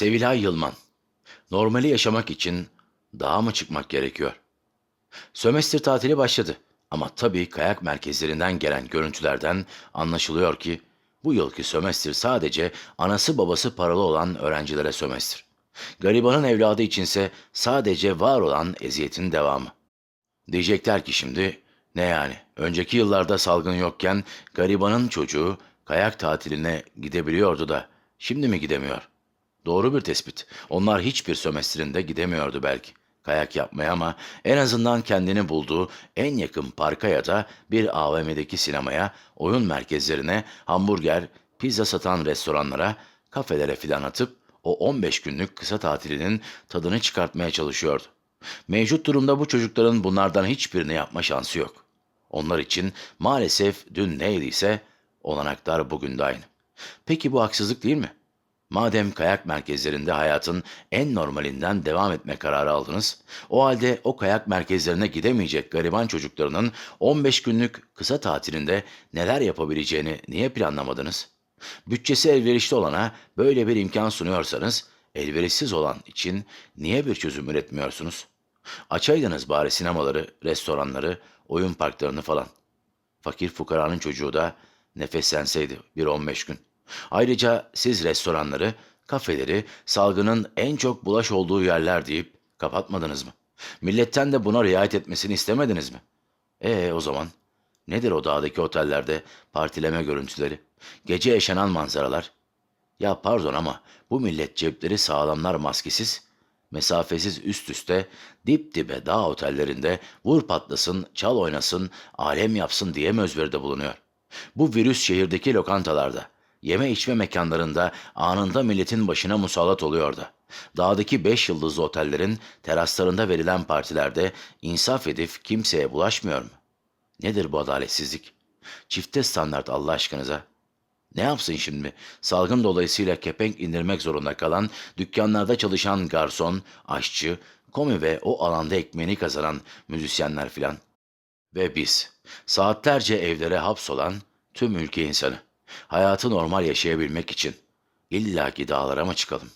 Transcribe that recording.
Sevilay Yılman. Normali yaşamak için dağa mı çıkmak gerekiyor? Sömestr tatili başladı. Ama tabii kayak merkezlerinden gelen görüntülerden anlaşılıyor ki bu yılki sömestr sadece anası babası paralı olan öğrencilere sömestr. Garibanın evladı içinse sadece var olan eziyetin devamı. Diyecekler ki şimdi ne yani önceki yıllarda salgın yokken garibanın çocuğu kayak tatiline gidebiliyordu da şimdi mi gidemiyor? Doğru bir tespit. Onlar hiçbir sömestrinde gidemiyordu belki kayak yapmaya ama en azından kendini bulduğu en yakın parka ya da bir AVM'deki sinemaya, oyun merkezlerine, hamburger, pizza satan restoranlara, kafelere filan atıp o 15 günlük kısa tatilinin tadını çıkartmaya çalışıyordu. Mevcut durumda bu çocukların bunlardan hiçbirini yapma şansı yok. Onlar için maalesef dün neydiyse olanaklar bugün de aynı. Peki bu haksızlık değil mi? Madem kayak merkezlerinde hayatın en normalinden devam etme kararı aldınız, o halde o kayak merkezlerine gidemeyecek gariban çocuklarının 15 günlük kısa tatilinde neler yapabileceğini niye planlamadınız? Bütçesi elverişli olana böyle bir imkan sunuyorsanız, elverişsiz olan için niye bir çözüm üretmiyorsunuz? Açaydınız bari sinemaları, restoranları, oyun parklarını falan. Fakir fukaranın çocuğu da nefeslenseydi bir 15 gün. Ayrıca siz restoranları, kafeleri salgının en çok bulaş olduğu yerler deyip kapatmadınız mı? Milletten de buna riayet etmesini istemediniz mi? E o zaman nedir o dağdaki otellerde partileme görüntüleri, gece yaşanan manzaralar? Ya pardon ama bu millet cepleri sağlamlar maskesiz, mesafesiz üst üste, dip dibe dağ otellerinde vur patlasın, çal oynasın, alem yapsın diye mi özveride bulunuyor? Bu virüs şehirdeki lokantalarda, yeme içme mekanlarında anında milletin başına musallat oluyor da. Dağdaki beş yıldızlı otellerin teraslarında verilen partilerde insaf edip kimseye bulaşmıyor mu? Nedir bu adaletsizlik? Çifte standart Allah aşkınıza. Ne yapsın şimdi? Salgın dolayısıyla kepenk indirmek zorunda kalan, dükkanlarda çalışan garson, aşçı, komi ve o alanda ekmeğini kazanan müzisyenler filan. Ve biz, saatlerce evlere hapsolan tüm ülke insanı, hayatı normal yaşayabilmek için illaki dağlara mı çıkalım?